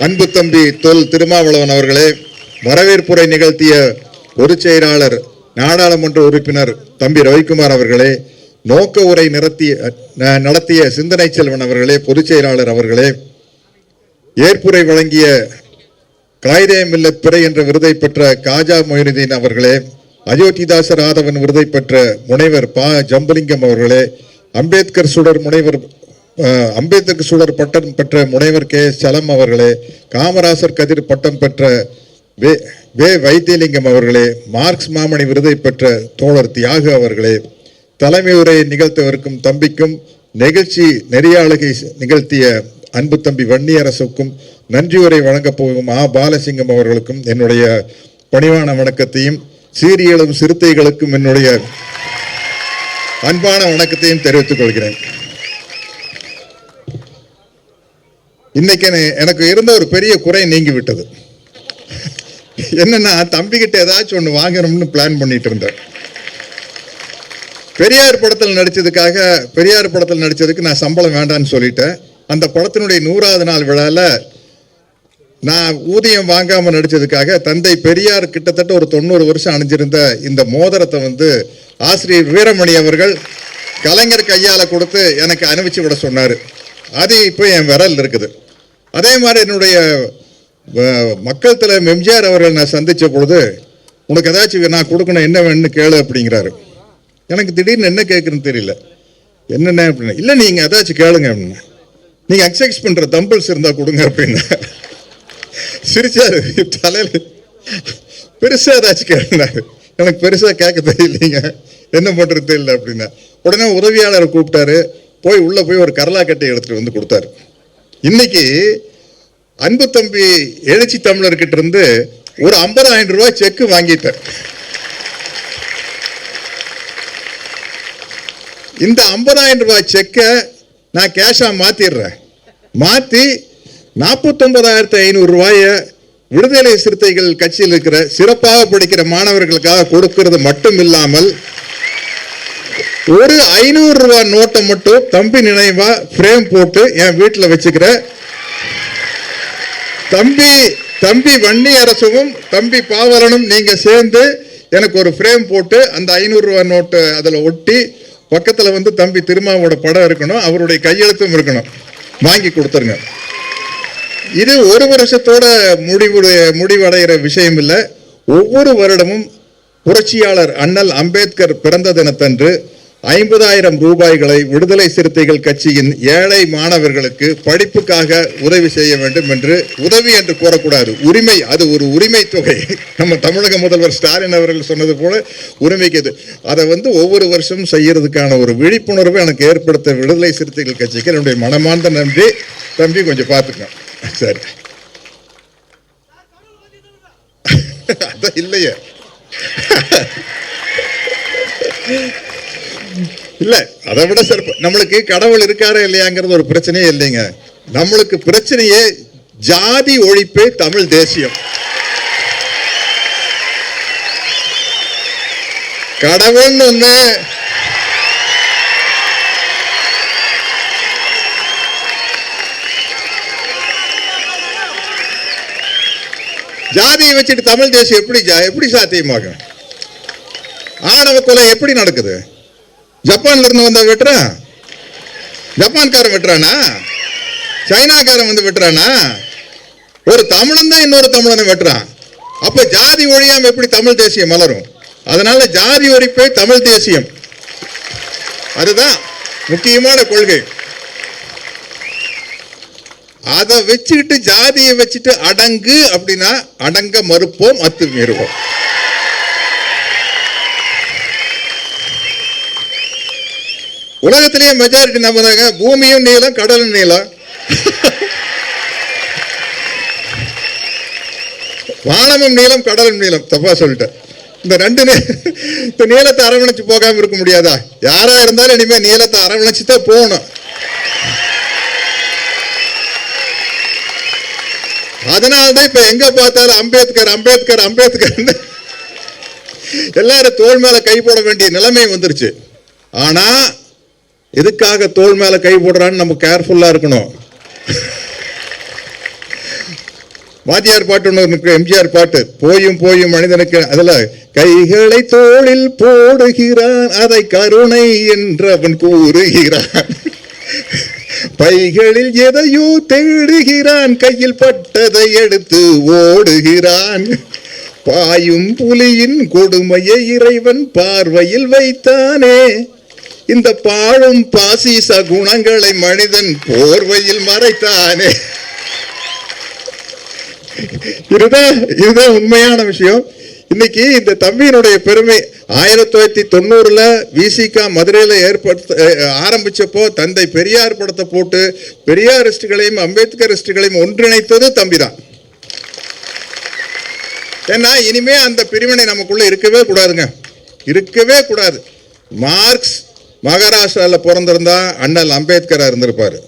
அன்பு தம்பி தொல் திருமாவளவன் அவர்களே வரவேற்புரை நிகழ்த்திய பொதுச் செயலாளர் நாடாளுமன்ற உறுப்பினர் தம்பி ரவிக்குமார் அவர்களே நோக்க உரை நிறத்திய நடத்திய சிந்தனை செல்வன் அவர்களே பொதுச் செயலாளர் அவர்களே ஏற்புரை வழங்கிய காயிதே மில்லத் பிறை என்ற விருதை பெற்ற காஜா மொயினுதீன் அவர்களே அயோத்திதாச ராதவன் விருதை பெற்ற முனைவர் பா. ஜம்பலிங்கம் அவர்களே அம்பேத்கர் சுடர் முனைவர் அம்பேத்கர் சுடர் பட்டம் பெற்ற முனைவர் கே எஸ் சலம் அவர்களே காமராசர் கதிர் பட்டம் பெற்ற வே வே வைத்தியலிங்கம் அவர்களே மார்க்ஸ் மாமணி விருதை பெற்ற தோழர் தியாகு அவர்களே தலைமை உரையை நிகழ்த்தவருக்கும் தம்பிக்கும் நிகழ்ச்சி நெறியாளுகை நிகழ்த்திய அன்பு தம்பி வன்னியரசுக்கும் நன்றி உரை வழங்கப் போகும் ஆ பாலசிங்கம் அவர்களுக்கும் என்னுடைய பணிவான வணக்கத்தையும் சீரியலும் சிறுத்தைகளுக்கும் என்னுடைய அன்பான வணக்கத்தையும் தெரிவித்துக் கொள்கிறேன். இன்னைக்கு எனக்கு இருந்த ஒரு பெரிய குறை நீங்கி விட்டது. என்னன்னா தம்பிக்கிட்ட ஏதாச்சும் ஒன்று வாங்கணும்னு பிளான் பண்ணிட்டு இருந்தேன். பெரியார் படத்தில் நடித்ததுக்காக பெரியார் படத்தில் நடித்ததுக்கு நான் சம்பளம் வேண்டான்னு சொல்லிட்டேன். அந்த படத்தினுடைய நூறாவது நாள் விழாவில் நான் ஊதியம் வாங்காமல் நடித்ததுக்காக தந்தை பெரியார் கிட்டத்தட்ட ஒரு தொண்ணூறு வருஷம் அணிஞ்சிருந்த இந்த மோதிரத்தை வந்து ஆசிரியர் வீரமணி அவர்கள் கலைஞர் கையால் கொடுத்து எனக்கு அனுப்பிச்சு விட சொன்னார். அது இப்போ என் விரல் இருக்குது. அதே மாதிரி என்னுடைய மக்கள் தலைவர் எம்ஜிஆர் அவர்கள் நான் சந்தித்த பொழுது உனக்கு ஏதாச்சும் நான் கொடுக்கணும் என்ன வேணும்னு கேளு அப்படிங்கிறாரு. எனக்கு திடீர்னு என்ன கேட்குறேன்னு தெரியல. என்னென்ன? அப்படின்னு. இல்லை நீங்கள் ஏதாச்சும் கேளுங்க அப்படின்னு. நீங்கள் எக்ஸசைஸ் பண்ணுற தம்பிள்ஸ் இருந்தால் கொடுங்க அப்படின்னு. சிரிச்சாரு தலையில் பெருசாக ஏதாச்சும் கேளுனாரு எனக்கு பெருசாக கேட்க தெரியலைங்க. என்ன பண்ணுறது தெரியல அப்படின்னா. உடனே உதவியாளரை கூப்பிட்டாரு. போய் உள்ளே போய் ஒரு கரலா கட்டை எடுத்துகிட்டு வந்து கொடுத்தாரு. இன்னைக்கு அன்பு தம்பி எழுச்சி தமிழர்கிட்ட இருந்து ஒரு ஐம்பதாயிரம் ரூபாய் செக்கு வாங்கிட்டேன் இந்த ஐம்பதாயிரம் ரூபாய் செக்கை நான் கேஷாக மாற்றிடுறேன் மாற்றி நாற்பத்தொன்பதாயிரத்து ஐநூறு ரூபாயை விடுதலை சிறுத்தைகள் கட்சியில் இருக்கிற சிறப்பாக படிக்கிற மாணவர்களுக்காக கொடுக்கிறது மட்டும் இல்லாமல் ஒரு ஐநூறு ரூபாய் நோட்டை மட்டும் தம்பி நினைவா ஃப்ரேம் போட்டு என் வீட்டில் வச்சுக்கிறேன் தம்பி தம்பி வன்னி அரசும் தம்பி பாவலனும் நீங்க சேர்ந்து எனக்கு ஒரு ஃப்ரேம் போட்டு அந்த ஐநூறு ரூபாய் நோட்டு அதில் ஒட்டி பக்கத்தில் வந்து தம்பி திருமாவோட படம் இருக்கணும் அவருடைய கையெழுத்தும் இருக்கணும். வாங்கி கொடுத்துருங்க. இது ஒரு வருஷத்தோட முடிவுடைய முடிவடைகிற விஷயம் இல்லை. ஒவ்வொரு வருடமும் புரட்சியாளர் அண்ணல் அம்பேத்கர் பிறந்த தினத்தன்று ஐம்பதாயிரம் ரூபாய்களை விடுதலை சிறுத்தைகள் கட்சியின் ஏழை மாணவர்களுக்கு படிப்புக்காக உதவி செய்ய வேண்டும் என்று உதவி என்று கூறக்கூடாது. உரிமை அது ஒரு உரிமை தொகை. நம்ம தமிழக முதல்வர் ஸ்டாலின் அவர்கள் சொன்னது போல உரிமைக்கு அதை வந்து ஒவ்வொரு வருஷமும் செய்யறதுக்கான ஒரு விழிப்புணர்வை எனக்கு ஏற்படுத்த விடுதலை சிறுத்தைகள் கட்சிக்கு என்னுடைய மனமார்ந்த நன்றி. தம்பி கொஞ்சம் பார்த்துக்கணும் சரி. அதான் இல்லையே. இல்ல அதை விட சிறப்பு. நம்மளுக்கு கடவுள் இருக்காரா இல்லையாங்கிறது ஒரு பிரச்சனையே இல்லைங்க. நம்மளுக்கு பிரச்சனையே ஜாதி ஒழிப்பே தமிழ் தேசியம். கடவுள்னு ஒன்று ஜாதியை வச்சுட்டு தமிழ் தேசியம் எப்படி ஜா- எப்படி சாத்தியமாகும்? ஆணவ கொலை எப்படி நடக்குது? ஜப்பான்ல இருந்து வந்த வெட்டுறான் ஜப்பான்காரன் வெட்டுறானா? சைனாக்காரன் வந்து வெட்டுறானா? ஒரு தமிழன் தான் இன்னொரு தமிழனை வெட்டுறான். அப்ப ஜாதி ஒழியாம எப்படி தமிழ் தேசியம் மலரும்? அதனால ஜாதி ஒழிப்பே தமிழ் தேசியம். அதுதான் முக்கியமான கொள்கை. அதை வச்சுக்கிட்டு ஜாதியை வச்சுட்டு அடங்கு அப்படின்னா அடங்க மறுப்போம் அத்துமீறுவோம். உலகத்திலேயே மெஜாரிட்டி நம்ம தாங்க பூமியும் நீளம் கடலும் நீளம். வானமும் நீளம் கடலும் நீளம். தப்பா சொல்லிட்டேன். இந்த ரெண்டு இந்த நீளத்தை அரவணைச்சு போகாம இருக்க முடியாதா? யாரா இருந்தாலும் இனிமே நீளத்தை அரவணைச்சு தான் போகணும். அதனாலதான் இப்ப எங்க பார்த்தாலும் அம்பேத்கர் அம்பேத்கர் அம்பேத்கர் எல்லாரும் தோல் மேல கை போட வேண்டிய நிலைமை வந்துருச்சு. ஆனா எதுக்காக தோல் மேல கை போடுறான்னு நம்ம கேர்ஃபுல்லா இருக்கணும். வாத்தியார் பாட்டு ஒன்று இருக்கு எம்ஜிஆர் பாட்டு. போயும் போயும் மனிதனுக்கு அதுல கைகளை தோளில் போடுகிறான் அதை கருணை என்று அவன் கூறுகிறான். பைகளில் எதையோ தேடுகிறான் கையில் பட்டதை எடுத்து ஓடுகிறான். பாயும் புலியின் கொடுமையை இறைவன் பார்வையில் வைத்தானே இந்த பாழும் பாசிச குணங்களை மனிதன் போர்வையில் மறைத்தானே. இதுதான் இதுதான் உண்மையான விஷயம். இன்னைக்கு இந்த தம்பியினுடைய பெருமை ஆயிரத்தி தொள்ளாயிரத்தி தொண்ணூறுல விசிகா மதுரையில ஏற்படுத்த ஆரம்பிச்சப்போ தந்தை பெரியார் படத்தை போட்டு பெரியாரிஸ்டுகளையும் அம்பேத்கரிஸ்டுகளையும் ஒன்றிணைத்தது தம்பிதான். ஏன்னா இனிமே அந்த பிரிவினை நமக்குள்ள இருக்கவே கூடாதுங்க. இருக்கவே கூடாது. மார்க்ஸ் மகாராஷ்டிராவில் பிறந்திருந்தா அண்ணல் அம்பேத்கராக இருந்திருப்பார்.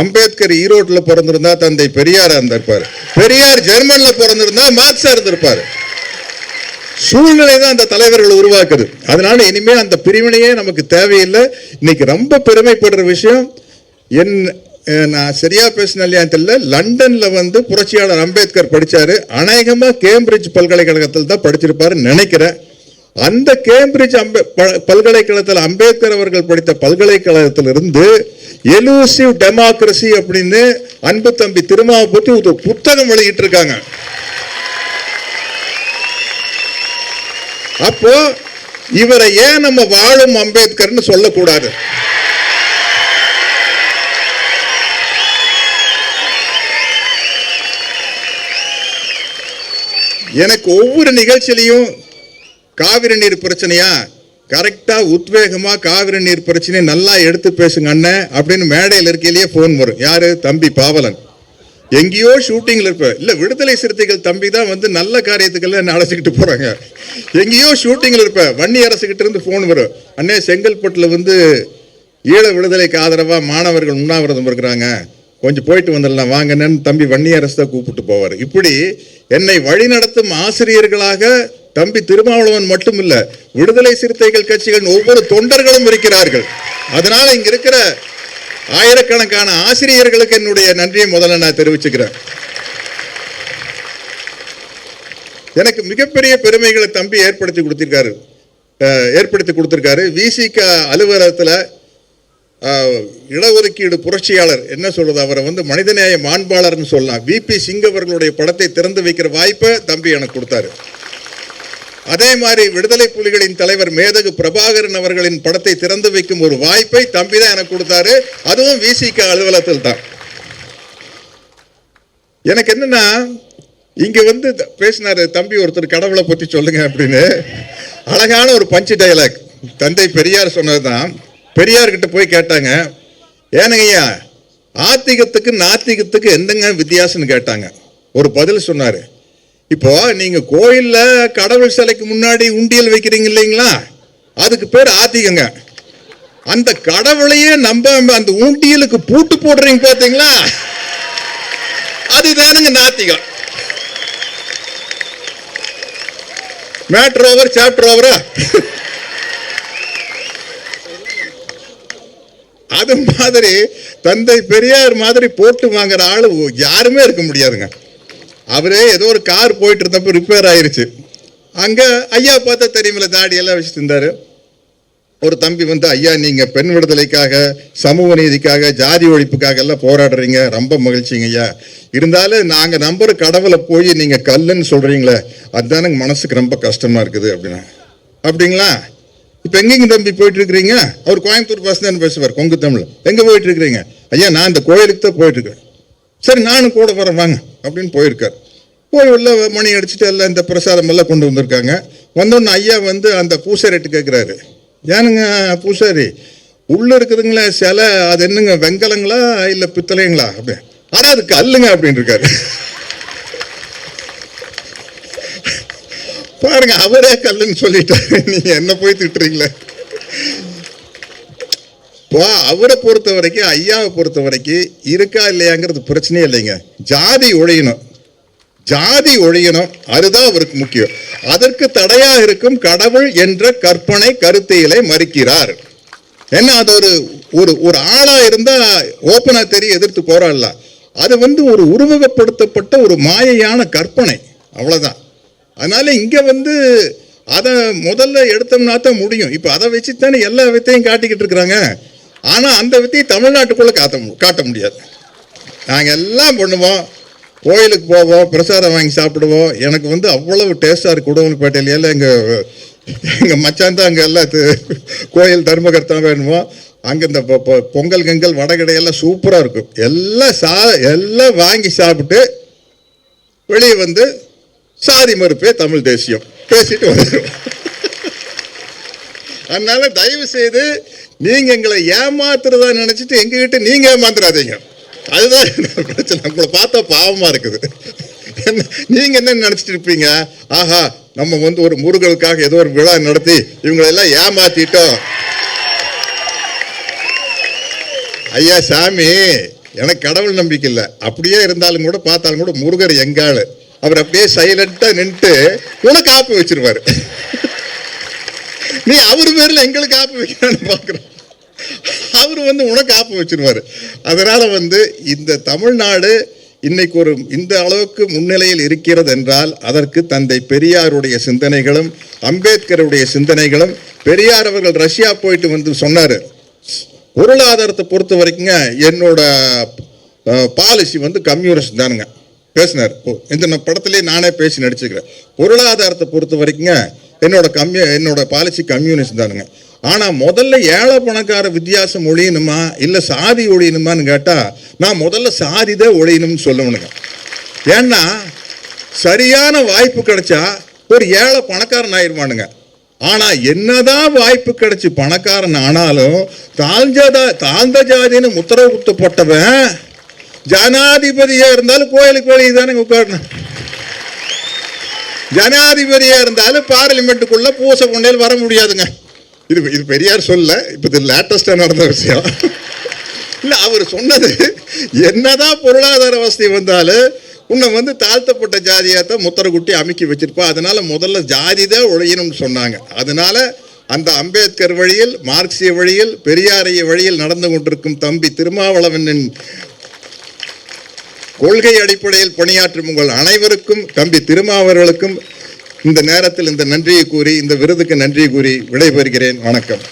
அம்பேத்கர் ஈரோட்டில் பிறந்திருந்தா தந்தை பெரியாராக இருந்திருப்பார். பெரியார் ஜெர்மனில் பிறந்திருந்தா மார்க்ஸாக இருந்திருப்பார். சூழ்நிலை தான் அந்த தலைவர்கள் உருவாக்குது. அதனால இனிமே அந்த பிரிவினையே நமக்கு தேவையில்லை. இன்னைக்கு ரொம்ப பெருமைப்படுற விஷயம் என் நான் சரியா பேசின இல்லையான்னு தெரியல லண்டன்ல வந்து புரட்சியாளர் அம்பேத்கர் படிச்சாரு. அநேகமா கேம்பிரிட்ஜ் பல்கலைக்கழகத்தில் தான் படிச்சிருப்பாருன்னு நினைக்கிறேன். அந்த கேம்பிரிட்ஜ் அம்பே ப- பல்கலைக்கழகத்தில் அம்பேத்கர் அவர்கள் படித்த பல்கலைக்கழகத்திலிருந்து எலூசிவ் டெமோக்ரஸி அப்படின்னு அன்பு தம்பி திருமாவை பற்றி ஒரு புத்தகம் வெளியிட்டு இருக்காங்க அப்போ இவரை ஏன் நம்ம வாழும் அம்பேத்கர்னு சொல்லக்கூடாது? எனக்கு ஒவ்வொரு நிகழ்ச்சியிலையும் காவிரி நீர் பிரச்சனையா? கரெக்டா உத்வேகமா காவிரி நீர் பிரச்சனையை நல்லா எடுத்து பேசுங்க அண்ணன் அப்படின்னு மேடையில் இருக்கையிலேயே ஃபோன் வரும். யாரு? தம்பி பாவலன். எங்கேயோ ஷூட்டிங்ல இருப்ப. இல்ல விடுதலை சிறுத்தைகள் தம்பி தான் வந்து நல்ல காரியத்துக்கெல்லாம் என்ன அழைச்சிக்கிட்டு போறாங்க. எங்கேயோ ஷூட்டிங்ல இருப்ப. வன்னி அரசுகிட்ட இருந்து ஃபோன் வரும். அண்ணே செங்கல்பட்டுல வந்து ஈழ விடுதலைக்கு ஆதரவா மாணவர்கள் உண்ணாவிரதம் இருக்கிறாங்க. கொஞ்சம் போயிட்டு வந்துடலாம். வாங்கன்னு தம்பி வன்னி அரசு தான் கூப்பிட்டு போவார். இப்படி என்னை வழிநடத்தும் ஆசிரியர்களாக தம்பி திருமாவளவன் மட்டும் இல்ல விடுதலை சிறுத்தைகள் கட்சிகளின் ஒவ்வொரு தொண்டர்களும் இருக்கிறார்கள். அதனால இங்க இருக்கிற ஆயிரக்கணக்கான ஆசிரியர்களுக்கு என்னுடைய நன்றியை முதல்ல நான் தெரிவிச்சுக்கிறேன். எனக்கு மிகப்பெரிய பெருமைகளை தம்பி ஏற்படுத்தி கொடுத்திருக்காரு. ஏற்படுத்தி கொடுத்திருக்காரு. விசிக அலுவலகத்தில் இடஒதுக்கீடு புரட்சியாளர் என்ன சொல்றது அவரை வந்து மனிதநேய மாண்பாளர்னு சொல்லலாம். விபி சிங் அவர்களுடைய படத்தை திறந்து வைக்கிற வாய்ப்பை தம்பி எனக்கு கொடுத்தாரு. அதே மாதிரி விடுதலை புலிகளின் தலைவர் மேதகு பிரபாகரன் அவர்களின் படத்தை திறந்து வைக்கும் ஒரு வாய்ப்பை தம்பி தான் எனக்கு கொடுத்தாரு. அதுவும் விசிக அலுவலகத்தில் தான் எனக்கு என்னன்னா இங்க வந்து த- பேசினாரு தம்பி ஒருத்தர் கடவுளை பத்தி சொல்லுங்க அப்படின்னு. அழகான ஒரு பஞ்சு டைலாக் தந்தை பெரியார் சொன்னதுதான். பெரியார் கிட்ட போய் கேட்டாங்க. ஏனுங்க ஐயா ஆத்திகத்துக்கு நாத்திகத்துக்கு எந்தங்க வித்தியாசம்னு கேட்டாங்க. ஒரு பதில் சொன்னாரு. இப்போ நீங்க கோயில்ல கடவுள் சிலைக்கு முன்னாடி உண்டியல் வைக்கிறீங்க இல்லைங்களா? அதுக்கு பேர் ஆத்திகங்க. அந்த கடவுளையே நம்ப அந்த ஊட்டியலுக்கு பூட்டு போடுறீங்க பாத்தீங்களா? அதுதானுங்க நாத்திகம். மேட்ரு ஓவர் சாப்டர் ஓவரா அது மாதிரி தந்தை பெரியார் மாதிரி போட்டு வாங்குற ஆளு யாருமே இருக்க முடியாதுங்க. அவரே ஏதோ ஒரு கார் போயிட்டு இருந்தப்போ ரிப்பேர் ஆயிருச்சு. அங்கே ஐயா பார்த்தா தெரியுமில்ல தாடியெல்லாம் வச்சுட்டு இருந்தாரு. ஒரு தம்பி வந்து ஐயா நீங்கள் பெண் விடுதலைக்காக சமூக நீதிக்காக ஜாதி ஒழிப்புக்காக எல்லாம் போராடுறீங்க. ரொம்ப மகிழ்ச்சிங்க ஐயா. இருந்தாலும் நாங்கள் நம்புற கடவுளை போய் நீங்கள் கல்லுன்னு சொல்கிறீங்களே அதுதானங்க மனசுக்கு ரொம்ப கஷ்டமாக இருக்குது அப்படின்னா. அப்படிங்களா? இப்போ எங்கேங்க தம்பி போயிட்டு இருக்கிறீங்க அவர் கோயம்புத்தூர் பஸ் தான் பேசுவார் கொங்கு தமிழ். எங்கே போயிட்டு இருக்கிறீங்க ஐயா நான் இந்த கோயிலுக்கு தான் போயிட்டுருக்கேன். சரி நானும் கூட வரேன் வாங்க அப்படின்னு போயிருக்கார். போய் உள்ள மணி அடிச்சுட்டு எல்லாம் இந்த பிரசாதம் எல்லாம் கொண்டு வந்திருக்காங்க. வந்தோடனே ஐயா வந்து அந்த பூசாரிட்டு கேட்குறாரு ஏனுங்க பூசாரி? உள்ளே இருக்குதுங்களே சில அது என்னங்க வெங்கலங்களா இல்லை பித்தளைங்களா? அப்படி. ஆனால் அது கல்லுங்க அப்படின்னு இருக்காரு. பாருங்க அவரே கல்லுன்னு சொல்லிட்டாரு. நீங்கள் என்ன போய் திட்டுறீங்களே? இப்போ அவரை பொறுத்த வரைக்கும் ஐயாவை பொறுத்த வரைக்கும் இருக்கா இல்லையாங்கிறது பிரச்சனையே இல்லைங்க. ஜாதி ஒழியணும். ஜாதி ஒழியணும். அதுதான் அவருக்கு முக்கியம். அதற்கு தடையாக இருக்கும் கடவுள் என்ற கற்பனை கருத்தையிலே மறுக்கிறார். என்ன அது ஒரு ஒரு ஒரு ஆளா இருந்தா ஓப்பனா தெரிய எதிர்த்து போராடலாம். அது வந்து ஒரு உருவகப்படுத்தப்பட்ட ஒரு மாயையான கற்பனை. அவ்வளவுதான். அதனால இங்க வந்து அதை முதல்ல எடுத்தோம்னா தான் முடியும். இப்போ அதை வச்சு தானே எல்லா வித்தையும் காட்டிக்கிட்டு இருக்கிறாங்க. ஆனால் அந்த வித்தியை தமிழ்நாட்டுக்குள்ளே காட்ட காட்ட முடியாது. நாங்கள் எல்லாம் பண்ணுவோம். கோயிலுக்கு போவோம் பிரசாதம் வாங்கி சாப்பிடுவோம். எனக்கு வந்து அவ்வளவு டேஸ்டாக இருக்குது உடம்புப்பேட்டையில எல்லாம் எங்கள் எங்கள் மச்சான் தான் அங்கே எல்லாம் கோயில் தர்மகர்த்தா வேணுமோ அங்கே இந்த பொ- பொங்கல் கங்கல் வடகடையெல்லாம் சூப்பராக இருக்கும். எல்லாம் சா எல்லாம் வாங்கி சாப்பிட்டு வெளியே வந்து சாதி மறுப்பே தமிழ் தேசியம். பேசிட்டு வந்துடும் அதனால தயவு செய்து நீங்க எங்களை ஏமாத்துறதா நினைச்சிட்டு எங்ககிட்ட நீங்க ஏமாத்துறாதீங்க. அதுதான் என்னோட பிரச்சனை. பார்த்தா பாவமா இருக்குது. என்ன நீங்க என்ன நினைச்சிட்டு இருப்பீங்க? ஆஹா நம்ம வந்து ஒரு முருகனுக்காக ஏதோ ஒரு விழா நடத்தி இவங்களை எல்லாம் ஏமாத்திட்டோம். ஐயா சாமி எனக்கு கடவுள் நம்பிக்கை இல்லை. அப்படியே இருந்தாலும் கூட பார்த்தாலும் கூட முருகர் எங்காளு. அவர் அப்படியே சைலண்டா நின்னுட்டு உனக்கு காப்பு வச்சிருவாரு. நீ அவர் பேரில் எங்களுக்கு ஆப்பு வைக்கிறான்னு பார்க்குறோம் அவர் வந்து உனக்கு ஆப்பு வச்சிருவாரு. அதனால வந்து இந்த தமிழ்நாடு இன்னைக்கு ஒரு இந்த அளவுக்கு முன்னிலையில் இருக்கிறது என்றால் அதற்கு தந்தை பெரியாருடைய சிந்தனைகளும் அம்பேத்கருடைய சிந்தனைகளும் பெரியார் அவர்கள் ரஷ்யா போயிட்டு வந்து சொன்னார். பொருளாதாரத்தை பொறுத்த வரைக்குங்க என்னோட பாலிசி வந்து கம்யூனிஸ்ட் தானுங்க. பேசினார். இந்த நான் படத்திலே நானே பேசி நடிச்சுக்கிறேன். பொருளாதாரத்தை பொறுத்த வரைக்குங்க என்னோட கம்யூ என்னோட பாலிசி கம்யூனிஸ்ட் தானுங்க. ஆனால் முதல்ல ஏழை பணக்கார வித்தியாசம் ஒழியணுமா? இல்லை சாதி ஒழியணுமான்னு கேட்டால் நான் முதல்ல சாதி தான் ஒழியணும்னு சொல்லணுங்க ஏன்னா சரியான வாய்ப்பு கிடைச்சா ஒரு ஏழை பணக்காரன் ஆயிடுவானுங்க ஆனால் என்னதான் வாய்ப்பு கிடைச்சி பணக்காரன் ஆனாலும் தாழ்ந்ததா தாழ்ந்த ஜாதின்னு உத்தரவு குத்தப்பட்டவன் ஜனாதிபதியாக இருந்தாலும் கோயிலுக்கு வெளியே தானே உட்காரணும். ஜனாதிபதியா இருந்தாலும் பார்லிமெண்ட்டுக்குள்ள பூச கொண்டேல் வர முடியாதுங்க. இது இது பெரியார் சொல்ல இப்போ இது லேட்டஸ்டா நடந்த விஷயம். இல்லை அவர் சொன்னது என்னதான் பொருளாதார வசதி வந்தாலும் உன்னை வந்து தாழ்த்தப்பட்ட ஜாதியாக தான் குட்டி அமுக்கி வச்சிருப்பா. அதனால முதல்ல ஜாதி தான் ஒழியணும்னு சொன்னாங்க. அதனால அந்த அம்பேத்கர் வழியில் மார்க்சிய வழியில் பெரியாரைய வழியில் நடந்து கொண்டிருக்கும் தம்பி திருமாவளவனின் கொள்கை அடிப்படையில் பணியாற்றும் உங்கள் அனைவருக்கும் தம்பி திருமாவர்களுக்கும் இந்த நேரத்தில் இந்த நன்றியை கூறி இந்த விருதுக்கு நன்றி கூறி விடைபெறுகிறேன். வணக்கம்.